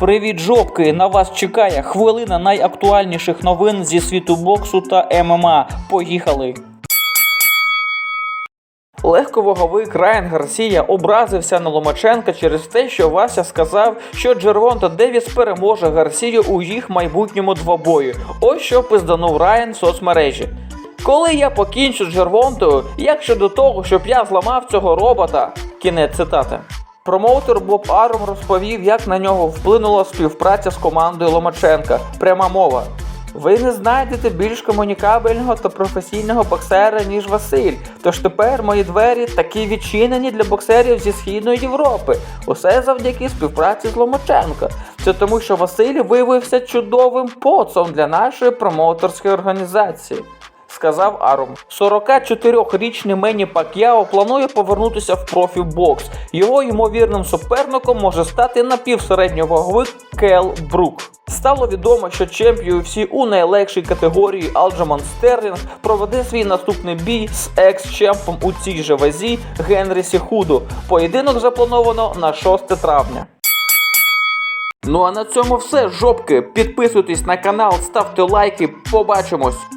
Привіт, жопки! На вас чекає хвилина найактуальніших новин зі світу боксу та ММА. Поїхали! Легковаговик Райан Гарсія образився на Ломаченка через те, що Вася сказав, що Джервонта Девіс переможе Гарсію у їх майбутньому двобої. Ось що пизданув Райан в соцмережі. Коли я покінчу з Джервонтою, як щодо того, щоб я зламав цього робота? Кінець цитати. Промоутер Боб Аром розповів, як на нього вплинула співпраця з командою Ломаченка. Пряма мова. Ви не знайдете більш комунікабельного та професійного боксера, ніж Василь. Тож тепер мої двері такі відчинені для боксерів зі Східної Європи. Усе завдяки співпраці з Ломаченко. Це тому, що Василь виявився чудовим поцом для нашої промоутерської організації. Сказав Арум. 44-річний Мені Пак'яо планує повернутися в профібокс. Його ймовірним суперником може стати напівсередньоваговик Кел Брук. Стало відомо, що чемпіон UFC у найлегшій категорії Алджаман Стерлінг проведе свій наступний бій з екс-чемпом у цій же вазі Генрі Сіхудо. Поєдинок заплановано на 6 травня. Ну а на цьому все, жопки. Підписуйтесь на канал, ставте лайки. Побачимось.